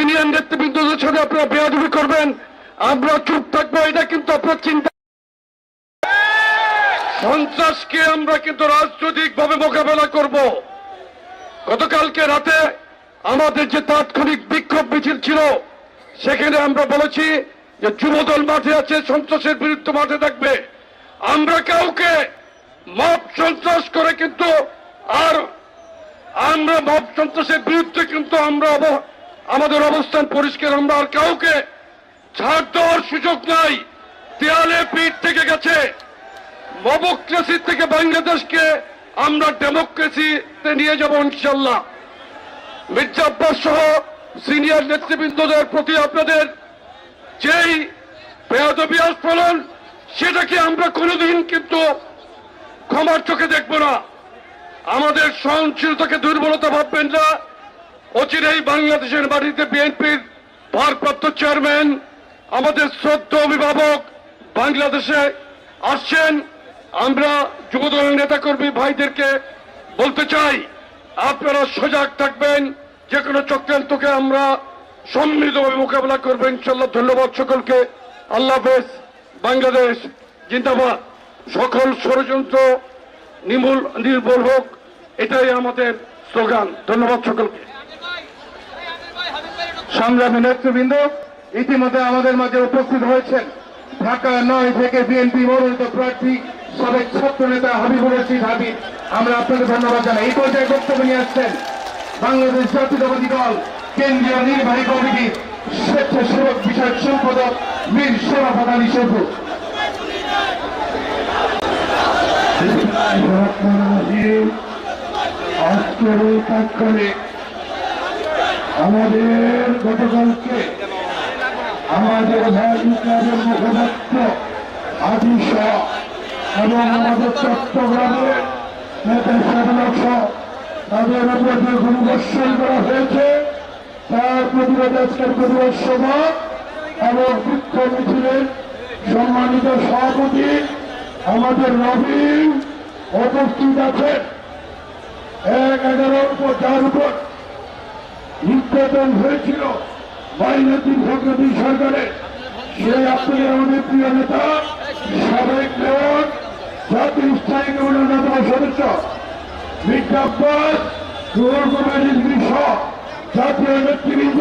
Senior নেতৃবৃন্দদের সাথে আপনারা বেয়াদবি করবেন আমরা চুপ থাকব, এটা কিন্তু আপনার চিন্তা। সন্ত্রাসকে আমরা কিন্তু রাজনৈতিকভাবে মোকাবেলা করব। গতকালকে রাতে আমাদের যে তাৎক্ষণিক বিক্ষোভ মিছিল ছিল, সেখানে আমরা বলেছি যে যুবদল মাঠে আছে, সন্ত্রাসের বিরুদ্ধে মাঠে থাকবে। আমরা কাউকে মব সন্ত্রাস করে কিন্তু আর আমরা মব সন্ত্রাসের বিরুদ্ধে কিন্তু আমরা আমাদের অবস্থান পরিষ্কার, আমরা আর কাউকে ছাড় দেওয়ার সুযোগ নাই। দেয়ালে পিঠ থেকে গেছে। মবক্রেসি থেকে বাংলাদেশকে আমরা ডেমোক্রেসিতে নিয়ে যাব ইনশাল্লাহ। মির্জা আব্বাস সহ সিনিয়র নেতৃবৃন্দদের প্রতি আপনাদের যেই বেয়াদবি আস্ফলন, সেটাকে আমরা কোনোদিন কিন্তু ক্ষমার চোখে দেখব না। আমাদের সহনশীলতাকে দুর্বলতা ভাববেন না। অচিরেই বাংলাদেশের মাটিতে বিএনপির ভারপ্রাপ্ত চেয়ারম্যান, আমাদের শ্রদ্ধ অভিভাবক বাংলাদেশে আসছেন। আমরা যুবদলের নেতাকর্মী ভাইদেরকে বলতে চাই, আপনারা সজাগ থাকবেন যে কোনো চক্রান্তকে আমরা সম্মিলিতভাবে মোকাবেলা করবেন ইনশাল্লাহ ধন্যবাদ সকলকে। আল্লাহ হাফেজ। বাংলাদেশ জিন্দাবাদ। সকল ষড়যন্ত্র নিমূল নির্মূল হোক, এটাই আমাদের স্লোগান। ধন্যবাদ সকলকে। সংগ্রামী নেতৃবৃন্দ ইতিমধ্যে আমাদের মাঝে উপস্থিত হয়েছেন। ঢাকা নয় থেকে বিএনপি মনোনীত প্রার্থী, সাবেক ছাত্র নেতা হাবিবুর রশিদ হাবিব। আমরা আপনাকে ধন্যবাদ জানাই। এই পর্যায়ে বক্তব্য নিয়ে আসছেন বাংলাদেশ জাতীয়তাবাদী দল, কেন্দ্রীয় নির্বাহী কমিটির স্বেচ্ছাসেবক বিষয়ক সম্পাদক মীর শরাফত আলী সবু আজকের এই তাৎক্ষণে আমাদের গতকালকে আমাদের ভাই ক্লাবের মুখপাত্র আদি শাহ এবং আমাদের চট্টগ্রামের নেতা সাধক শাহ তাদের উপর যে গুরুবর্ষণ করা হয়েছে। তার প্রতিবাদে আজকের প্রতিবাদ সভা এবং বিক্ষোভ মিছিলের সম্মানিত সভাপতি আমাদের নবীন উপস্থিত আছেন। এক এগারোর উপর যার উপর। নির্যাতন হয়েছিল। মাইনতি ভগ্নতি সরকারের। সেই আপনাদের আমাদের প্রিয় নেতা, সাবেক মেয়র, জাতীয় স্থায়ী নেতা সদস্য। জাতীয় নেতৃবৃন্দ,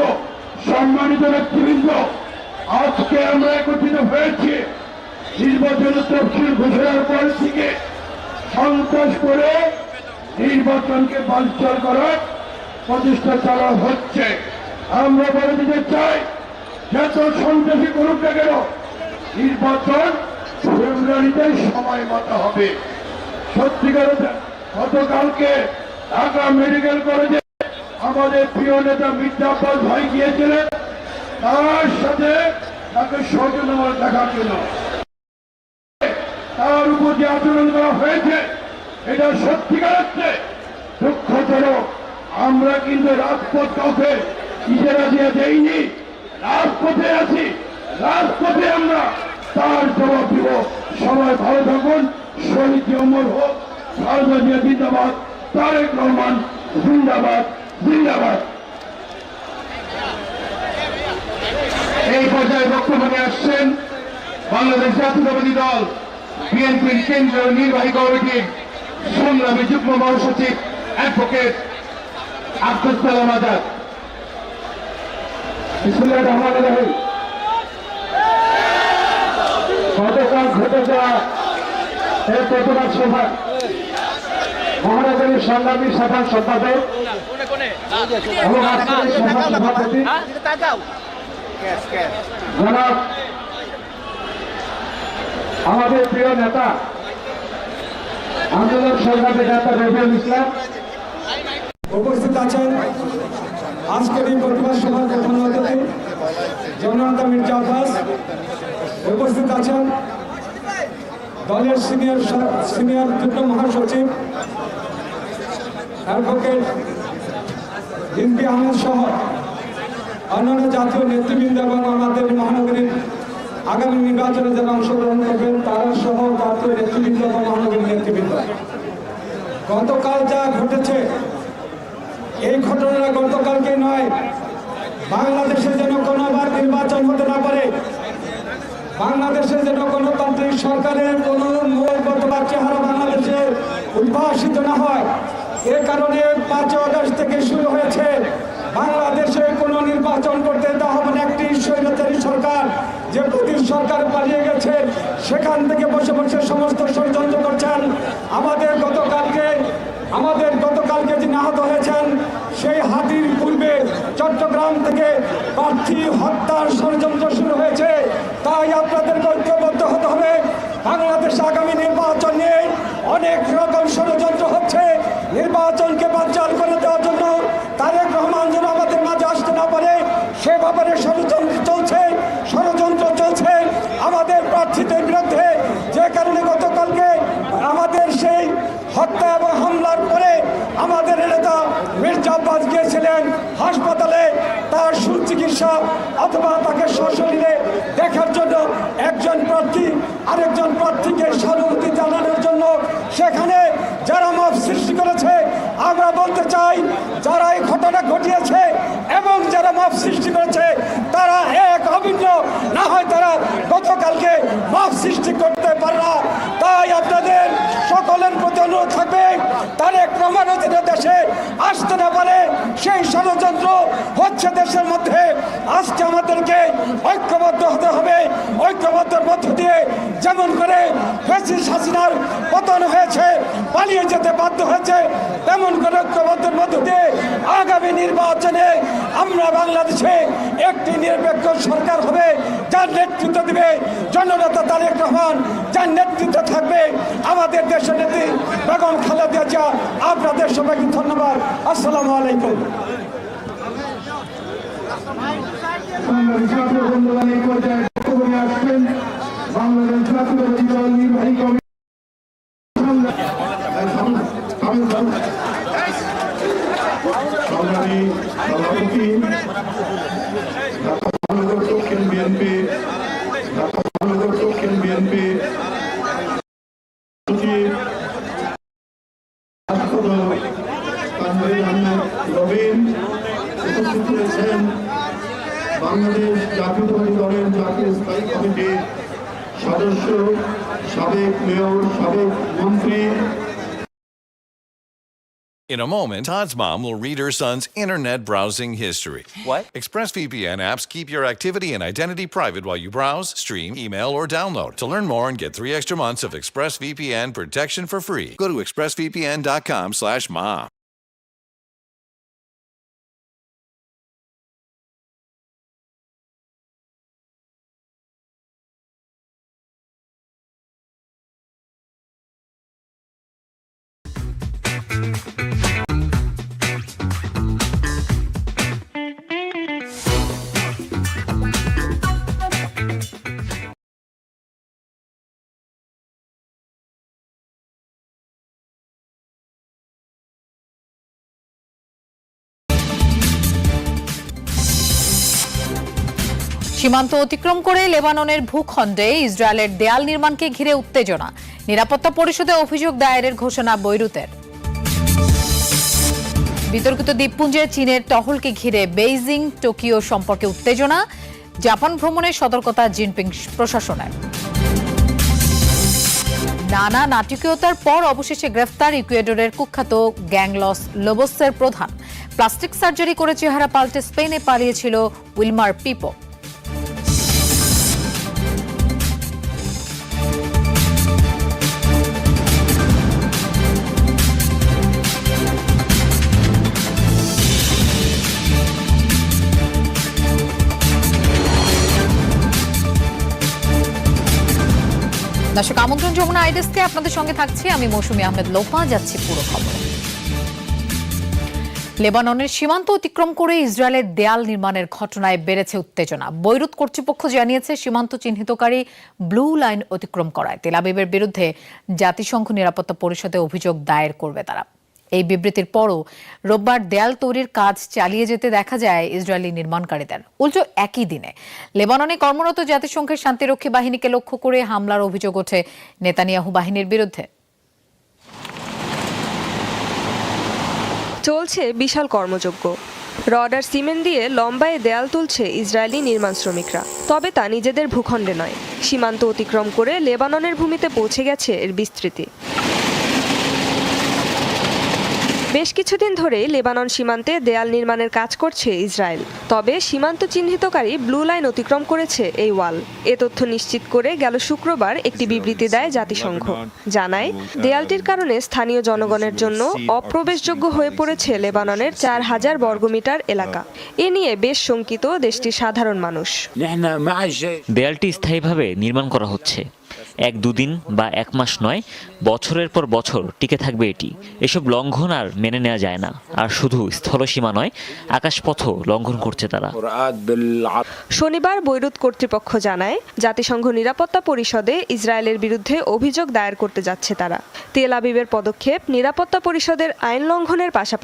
সম্মানিত নেতৃবৃন্দ, আজকে আমরা একত্রিত হয়েছি। নির্বাচনের তফসিল ঘোষণার পর থেকে সন্ত্রাস করে নির্বাচনকে বাঞ্চার করার প্রচেষ্টা চালানো হচ্ছে। আমরা বলে দিতে চাই, যত সন্ত্রাসী করুক না কেন, নির্বাচন ফেব্রুয়ারিতে সময় মতো হবে। সত্যিকার গতকালকে ঢাকা মেডিকেল কলেজে আমাদের প্রিয় নেতা মির্জা আব্বাস ভাই গিয়েছিলেন। তার সাথে তাকে সৌজন্য দেখার জন্য। তার উপর যে আচরণ করা হয়েছে, এটা সত্যিকার হচ্ছে আমরা কিন্তু রাজপথ কাউকে ইজারা দিয়ে দেইনি। রাজপথে আছি, রাজপথে আমরা তার জবাব দিব। সবাই ভালো থাকুন, শহীদ অমর হোক খালেদা জিয়া জিন্দাবাদ, তারেক রহমান জিন্দাবাদ জিন্দাবাদ। এই পর্যায়ে বক্তব্য আসছেন বাংলাদেশ জাতীয়তাবাদী দল, বিএনপির কেন্দ্রীয় নির্বাহী কমিটির সংগ্রামী যুগ্ম মহাসচিব, অ্যাডভোকেট আব্দুল আজাদ। বিসমুল্লাহ রহমান রহিম। গতকাল ঘটে যাওয়া এই প্রতিবাদ সভা। মহানগরীর সংগ্রামী সাধারণ সম্পাদক আমাদের প্রিয় নেতা, আন্দোলন সংগ্রামী নেতা রবিউল ইসলাম। আছেন আজকের এই প্রতিবাদ সভার প্রধান অতিথি জনতা মির্জা আব্বাস উপস্থিত আছেন। দলের সিনিয়র সিনিয়র যুগ্ম মহাসচিব অ্যাডভোকেট ইমপি আহমেদ সহ অন্যান্য জাতীয় নেতৃবৃন্দ এবং আমাদের মহানগরীর আগামী নির্বাচনে যারা অংশগ্রহণ করবেন, তারা সহ জাতীয় নেতৃবৃন্দ এবং মহানগরীর নেতৃবৃন্দ। গতকাল যা ঘটেছে এই ঘটনাটা গতকালকে নয়, বাংলাদেশে যেন কোনোবার নির্বাচন হতে না পারে, বাংলাদেশে যেন গণতান্ত্রিক সরকারের কোন মূলগত বা চেহারা বাংলাদেশে উদ্ভাসিত না হয়। এ কারণে পাঁচ আগস্ট থেকে শুরু হয়েছে, বাংলাদেশে কোনো নির্বাচন করতে না। একটি স্বৈরাচারী সরকার, যে প্রতি সরকার পালিয়ে গেছে, সেখান থেকে বসে বসে সমস্ত ষড়যন্ত্র করছেন। আমাদের গতকালকে আমাদের গতকালকে যিনি আহত হয়েছেন, সেই হাতির পূর্বে চট্টগ্রাম থেকে প্রার্থী হত্যার ষড়যন্ত্র শুরু হয়েছে। তাই আপনাদের ঐক্যবদ্ধ হতে হবে। বাংলাদেশ আগামী নির্বাচন নিয়ে অনেক রকম ষড়যন্ত্র হচ্ছে নির্বাচনকে বানচাল করে দেওয়ার জন্য তারেক রহমান যেন আমাদের মাঝে আসতে না পারে সে ব্যাপারে ষড়যন্ত্র চলছে ষড়যন্ত্র চলছে আমাদের প্রার্থীদের বিরুদ্ধে যে কারণে গতকালকে আমাদের সেই হত্যা এবং হামলার পরে আমাদের নেতা মির্জা আব্বাস গিয়েছিলেন হাসপাতালে তার সুচিকিৎসা অথবা তাকে সশরীরে দেখার জন্য একজন প্রার্থী, আরেকজন প্রার্থীকে সহানুভূতি জানানোর জন্য সেখানে যারা মাপ সৃষ্টি করেছে, আমরা বলতে চাই, যারা এই ঘটনা ঘটিয়েছে এবং যারা মাপ সৃষ্টি করেছে, তারা এক অভিন্ন, না হয় তারা গতকালকে মাপ সৃষ্টি করতে পারে না। তাই আপনাদের সকলের প্রতি অনুরোধ থাকবে, তারেক রহমানের দেশে আসতে না পারে, সেই ষড়যন্ত্র হচ্ছে দেশের মধ্যে। আজকে আমাদেরকে ঐক্যবদ্ধ হতে হবে। ঐক্যবদ্ধের মধ্য দিয়ে যেমন করে ফেসিস হাসিনার পতন হয়েছে, পালিয়ে যেতে বাধ্য হয়েছে, তেমন করে ঐক্যবদ্ধের মধ্য দিয়ে আগামী নির্বাচনে আমরা বাংলাদেশে একটি নিরপেক্ষ সরকার হবে, যার নেতৃত্ব দেবে জননেতা তারেক রহমান, যার নেতৃত্ব থাকবে আমাদের দেশের নেত্রী বেগম খালেদা জিয়া। আপনাদের সবাইকে ধন্যবাদ। আসসালামু আলাইকুম বাংলাদেশ জাতীয় বন্ধুগণ এই পর্যায়ে বক্তব্য নিয়ে আসবেন বাংলাদেশ জাতীয়বাদী দল নির্বাহী সভাপতি বাংলাদেশ জাতীয়তাবাদী দলের জাতীয় স্থায়ী কমিটির সদস্য সাবেক মেয়র সাবেক মন্ত্রী In a moment, Todd's mom will read her son's internet browsing history. What? ExpressVPN apps keep your activity and identity private while you browse, stream, email, or download. To learn more and get three extra months of ExpressVPN protection for free, go to expressvpn.com/mom. সীমান্ত অতিক্রম করে লেবাননের ভূখণ্ডে ইসরায়েলের দেয়াল নির্মাণকে ঘিরে উত্তেজনা। নিরাপত্তা পরিষদে অভিযোগ দায়েরের ঘোষণা বৈরুতের। বিতর্কিত দ্বীপপুঞ্জে চীনের টহলকে ঘিরে বেইজিং, টোকিও সম্পর্কে উত্তেজনা। জাপান ভ্রমণে সতর্কতা জিনপিং প্রশাসনের। নানা নাটকীয়তার পর অবশেষে গ্রেফতার ইকুয়েডরের কুখ্যাত গ্যাংলস লোবসের প্রধান। প্লাস্টিক সার্জারি করে চেহারা পাল্টে স্পেনে পালিয়েছিল উইলমার পিপো। দর্শক, আমন্ত্রণ যমুনা আইডেস্কে আপনাদের সঙ্গে থাকছি। আমি মৌসুমী আহমেদ লোপা, যাচ্ছি পুরো খবর। লেবাননের সীমান্ত অতিক্রম করে ইসরায়েলের দেয়াল নির্মাণের ঘটনায় বেড়েছে উত্তেজনা। বৈরুত কর্তৃপক্ষ জানিয়েছে, সীমান্ত চিহ্নিতকারী ব্লু লাইন অতিক্রম করায়। তেলাবিবের বিরুদ্ধে জাতিসংঘ নিরাপত্তা পরিষদে অভিযোগ দায়ের করবে তারা। এই বিবৃতির পরও রোববার দেয়াল তৈরির কাজ চালিয়ে যেতে দেখা যায় ইসরায়েলি নির্মাণকারীদের। উল্টো একই দিনে। লেবাননে কর্মরত জাতিসংঘের শান্তিরক্ষী বাহিনীকে লক্ষ্য করে হামলার অভিযোগ ওঠে নেতানিয়াহু বাহিনীর বিরুদ্ধে। চলছে বিশাল কর্মযজ্ঞ। রড আর সিমেন্ট দিয়ে লম্বায় দেয়াল তুলছে ইসরায়েলি নির্মাণ শ্রমিকরা। তবে তা নিজেদের ভূখণ্ডে নয়। সীমান্ত অতিক্রম করে লেবাননের ভূমিতে পৌঁছে গেছে এর বিস্তৃতি। বেশ কিছুদিন ধরেই লেবানন সীমান্তে দেয়াল নির্মাণের কাজ করছে ইসরায়েল। তবে সীমান্ত চিহ্নিতকারী ব্লু লাইন অতিক্রম করেছে এই ওয়াল। এ তথ্য নিশ্চিত করে গেল শুক্রবার একটি বিবৃতি দেয় জাতিসংঘ। জানায়, দেয়ালটির কারণে স্থানীয় জনগণের জন্য অপ্রবেশযোগ্য হয়ে পড়েছে লেবাননের চার হাজার বর্গমিটার এলাকা। এ নিয়ে বেশ শঙ্কিত দেশটির সাধারণ মানুষ। দেয়ালটি স্থায়ীভাবে নির্মাণ করা হচ্ছে। এক দুদিন বা এক মাস নয়, বছরের পর বছর টিকে থাকবে এটি। এসব লঙ্ঘন আর মেনে নেওয়া যায় না। আর শুধু স্থলসীমা নয়, আকাশপথও লঙ্ঘন করছে তারা। শনিবার বৈরুত কর্তৃপক্ষ জানায়, জাতিসংঘ নিরাপত্তা পরিষদে ইসরায়েলের বিরুদ্ধে অভিযোগ দায়ের করতে যাচ্ছে তারা। তেল আবিবের পদক্ষেপ নিরাপত্তা পরিষদের আইন লঙ্ঘনের পাশাপাশি